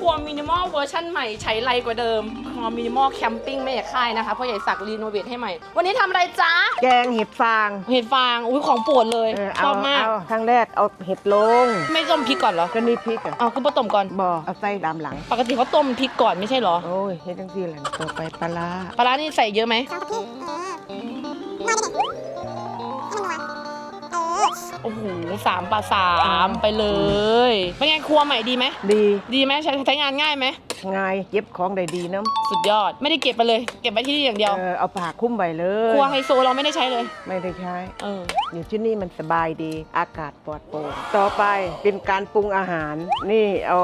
ครัวมินิมอลเวอร์ชั่นใหม่ใช้ไรกว่าเดิมครัวมินิมอลแคมปิ้งไม่อยากค่ายนะคะพ่อใหญ่สักดิ์รีโนเวทให้ใหม่ วันนี้ทำอะไรจ๊ะ แกงเห็ดฟางเห็ดฟาง อุ้ยของโปรดเลยเออชเอาอบมากเอาครั้งแรกเอาเห็ดลงไม่ต้มพริกก่อนเหรอก็นี่พริกอะเอาคือป้ต้มก่อนบอเอาใส่ดามหลัง ปกติเขาต้มพริกก่อนไม่ใช่เหรอ โอ้ยเฮ็ดจังซี่แหละต่อไปปลาร้าปลาร้านี่ใส่เยอะไหม โอ้โหสามปลาสามไปเลย เป็นไงครัวใหม่ดีไหม ดีดีไหมใช้ใช้งานง่ายไหม ง่ายเก็บของได้ดีน้สุดยอด ไม่ได้เก็บไปเลย เก็บไว้ที่นี่อย่างำเดียว เออเอาผ้าคลุ้มไว้เลยครัวไฮโซเราไม่ได้ใช้เลย ไม่ได้ใช้ เออ อยู่ที่นี่มันสบายดี อากาศปลอดโปร่ง ต่อไปเป็นการปรุงอาหาร นี่เอา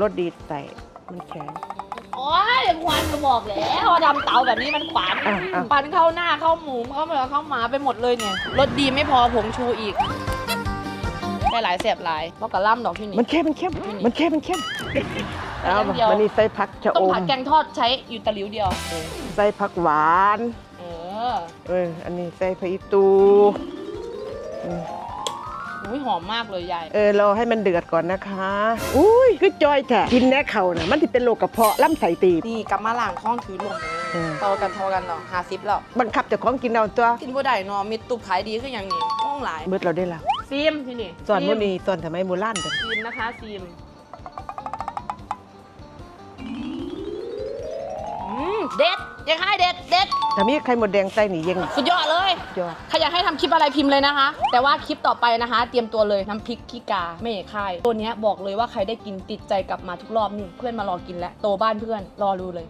รสดีใส่ มันแข็งโอ้ยค วันก็บอกแล้วว่าดำเตาแบบนี้มันขวานอะอะปันเข้าหน้าเข้าหมูเข้าเหมือเข้าหมาไปหมดเลยเนี่ยรสดีไม่พอผงชูอีกได้หลายเสียบหลายเพราะกระล่ำดอกที่นี่มันเข้มมันเข้มมันเข้มมันเข้มเอาเดียวมันนี่ใส่ผักชะต้อมมผัดแกงทอดใช้อยู่ตะหลิวเดียวใส่ผักหวาน เออเอออันนี้ใส่ผักอีตู อืมอุ้ยหอมมากเลยยาย เออรอให้มันเดือดก่อนนะคะ อุ้ยคือจอยแท้กินแน่เขาน่ะมันที่เป็นโรคกระเพาะลำไส้ตีบ นี่กลับมาล้างข้องถือลงเออเทอกันเทอกันเนาะหาซิปแล้วบังคับเจ้าของกินเอาตัวกินบ่ได้เนาะมีตุบขายดีขึ้นอย่างนี้ห้องหลายเบิดเราได้ละซีมที่นี่สอนซีมุนีสอนทำไมโบราณกันซีมนะคะซีมอืมเด็ดยังให้เด็ดเด็ดถ้ามีไข่หมดแดงใส่นี่ยังสุดยอดเลย ยอด ใครอยากให้ทำคลิปอะไรพิมพ์เลยนะคะ แต่ว่าคลิปต่อไปนะคะ เตรียมตัวเลยน้ำพริกขี้กาไม่ค่ายตัวเนี้ยบอกเลยว่าใครได้กินติดใจกลับมาทุกรอบนี่เพื่อนมารอกินแล้วโตบ้านเพื่อนรอดูเลย